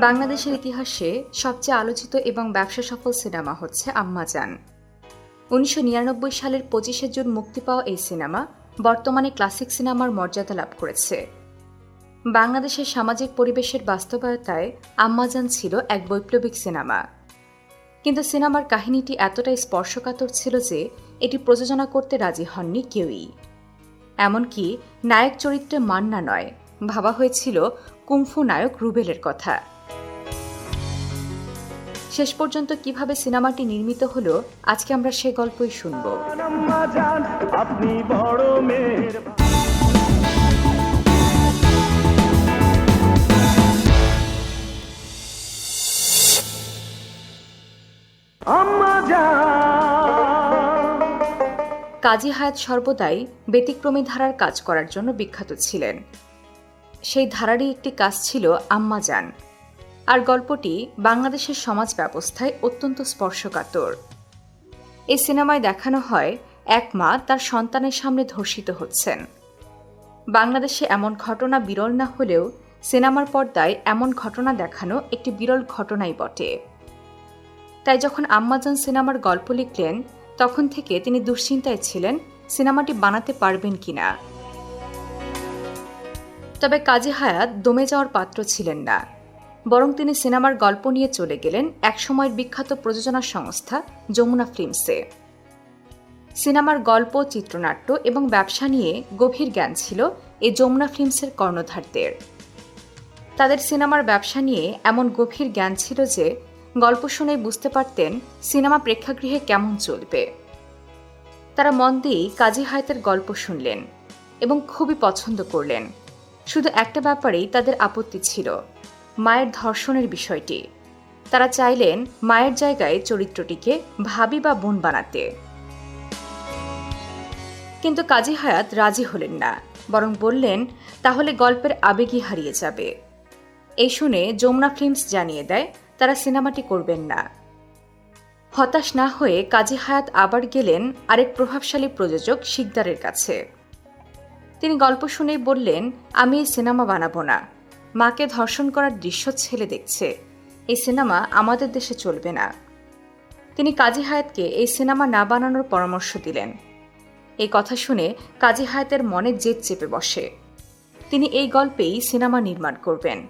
বাংলাদেশের ইতিহাসে সবচেয়ে আলোচিত এবং ব্যবসা সফল সিনেমা হচ্ছে আম্মা আম্মাজান উনিশশো সালের পঁচিশে জুন মুক্তি পাওয়া এই সিনেমা বর্তমানে ক্লাসিক সিনেমার মর্যাদা লাভ করেছে। বাংলাদেশের সামাজিক পরিবেশের বাস্তবতায় আম্মাজান ছিল এক বৈপ্লবিক সিনেমা। কিন্তু সিনেমার কাহিনীটি এতটাই স্পর্শকাতর ছিল যে এটি প্রযোজনা করতে রাজি হননি কেউই। এমনকি নায়ক চরিত্রে মান্না নয়। ভাবা হয়েছিল কুংফু নায়ক রুবেলের কথা। শেষ পর্যন্ত কীভাবে সিনেমাটি নির্মিত হলো, আজকে আমরা সে গল্পই শুনব। আম্মা জান কাজী হায়াত সর্বদাই ব্যতিক্রমী ধারার কাজ করার জন্য বিখ্যাত ছিলেন। সেই ধারারই একটি কাজ ছিল আম্মাজান আর গল্পটি বাংলাদেশের সমাজ ব্যবস্থায় অত্যন্ত স্পর্শকাতর। এই সিনেমায় দেখানো হয় এক মা তার সন্তানের সামনে ধর্ষিত হচ্ছেন। বাংলাদেশে এমন ঘটনা বিরল না হলেও সিনেমার পর্দায় এমন ঘটনা দেখানো একটি বিরল ঘটনাই বটে। তাই যখন আম্মাজান সিনেমার গল্প লিখলেন তখন থেকে তিনি দুশ্চিন্তায় ছিলেন, সিনেমাটি বানাতে পারবেন কিনা। তবে কাজী হায়াত দমে যাওয়ার পাত্র ছিলেন না। বরং তিনি সিনেমার গল্প নিয়ে চলে গেলেন একসময়ের বিখ্যাত প্রযোজনা সংস্থা যমুনা ফিল্মসে। সিনেমার গল্প, চিত্রনাট্য এবং ব্যবসা নিয়ে গভীর জ্ঞান ছিল এই যমুনা ফিল্মসের কর্ণধারদের। তাদের সিনেমার ব্যবসা নিয়ে এমন গভীর জ্ঞান ছিল যে গল্প শুনে বুঝতে পারতেন সিনেমা প্রেক্ষাগৃহে কেমন চলবে। তারা মন দিয়েই কাজী হায়াতের গল্প শুনলেন এবং খুবই পছন্দ করলেন। শুধু একটা ব্যাপারেই তাদের আপত্তি ছিল, মায়ের ধর্ষণের বিষয়টি। তারা চাইলেন মায়ের জায়গায় চরিত্রটিকে ভাবি বা বোন বানাতে। কিন্তু কাজী হায়াত রাজি হলেন না, বরং বললেন, তাহলে গল্পের আবেগই হারিয়ে যাবে। এই শুনে যমুনা ফিল্মস জানিয়ে দেয় তারা সিনেমাটি করবেন না। হতাশ না হয়ে কাজী হায়াত আবার গেলেন আরেক প্রভাবশালী প্রযোজক শিকদারের কাছে। তিনি গল্প শুনেই বললেন, আমি এই সিনেমা বানাবো না। মাকে ধর্ষণ করার দৃশ্য ছেলে দেখছে। এই সিনেমা আমাদের দেশে চলবে না। তিনি কাজী হায়াতকে এই সিনেমা না বানানোর পরামর্শ দিলেন। এই কথা শুনে কাজী হায়াতের মনে জেদ চেপে বসে। তিনি এই গল্পেই সিনেমা নির্মাণ করবেন।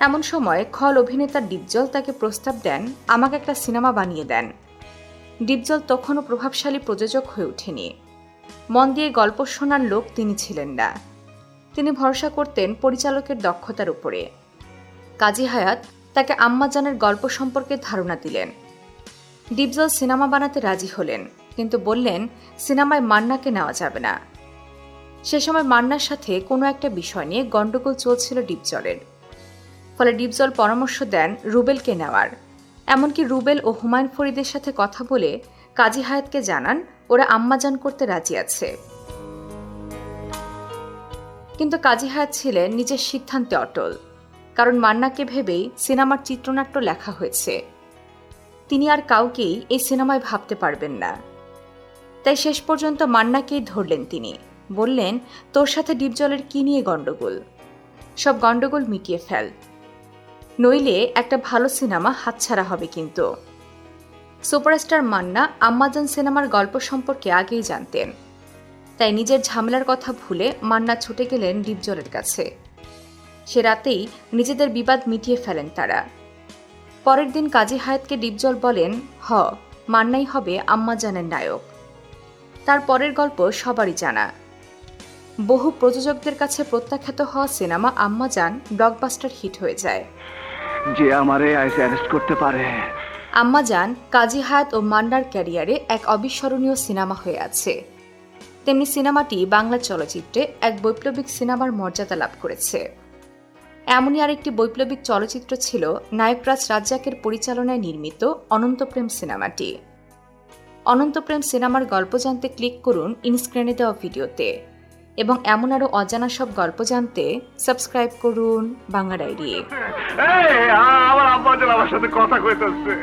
এমন সময় খল অভিনেতা ডিপজল তাকে প্রস্তাব দেন, আমাকে একটা সিনেমা বানিয়ে দেন। ডিপজল তখনও প্রভাবশালী প্রযোজক হয়ে ওঠেনি। মন দিয়ে গল্প শোনার লোক তিনি ছিলেন না। তিনি ভরসা করতেন পরিচালকের দক্ষতার উপরে। কাজী হায়াত তাকে আম্মাজানের গল্প সম্পর্কে ধারণা দিলেন। ডিপজল সিনেমা বানাতে রাজি হলেন, কিন্তু বললেন, সিনেমায় মান্নাকে নেওয়া যাবে না। সে সময় মান্নার সাথে কোনো একটা বিষয় নিয়ে গণ্ডগোল চলছিল ডিপজলের। ফলে ডিপজল পরামর্শ দেন রুবেলকে নেওয়ার। এমনকি রুবেল ও হুমায়ুন ফরিদের সাথে কথা বলে কাজী হায়াতকে জানান, ওরা আম্মাজান করতে রাজি আছে। কিন্তু কাজী হায়াত ছিলেন নিজের সিদ্ধান্তে অটল। কারণ মান্নাকে ভেবেই সিনেমার চিত্রনাট্য লেখা হয়েছে। তিনি আর কাউকেই এই সিনেমায় ভাবতে পারবেন না। তাই শেষ পর্যন্ত মান্নাকেই ধরলেন তিনি। বললেন, তোর সাথে ডিপজলের কি নিয়ে গণ্ডগোল? সব গণ্ডগোল মিটিয়ে ফেল। নইলে একটা ভালো সিনেমা হাতছাড়া হবে কিন্তু। সুপারস্টার মান্না আম্মাজান সিনেমার গল্প সম্পর্কে আগেই জানতেন। তাই নিজের ঝামেলার কথা ভুলে মান্না ছুটে গেলেন ডিপজলের কাছে। সে রাতেই নিজেদের বিবাদ মিটিয়ে ফেলেন তারা। পরের দিন কাজী হায়াতকে ডিপজল বলেন, হ, মান্নাই হবে আম্মাজানের নায়ক। তার পরের গল্প সবারই জানা। বহু প্রযোজকদের কাছে প্রত্যাখ্যাত হওয়া সিনেমা আম্মাজান ব্লকবাস্টার হিট হয়ে যায়। যে আমারে আইসে অ্যারেস্ট করতে পারে। আম্মাজান কাজী হায়াত ও মান্নার ক্যারিয়ারে এক অবিস্মরণীয় সিনেমা হয়ে আছে। তেমনি সিনেমাটি বাংলা চলচ্চিত্রে এক বৈপ্লবিক সিনেমার মর্যাদা লাভ করেছে। এমনই আরেকটি বৈপ্লবিক চলচ্চিত্র ছিল নায়করাজ রাজ্জাকের পরিচালনায় নির্মিত অনন্তপ্রেম সিনেমাটি। অনন্তপ্রেম সিনেমার গল্প জানতে ক্লিক করুন ইনস্ক্রিনে দেওয়া ভিডিওতে। এবং এমন আরও অজানা সব গল্প জানতে সাবস্ক্রাইব করুন বাংলা ডায়েরি আমার আব্বা আমার সাথে কথা কইতেছে।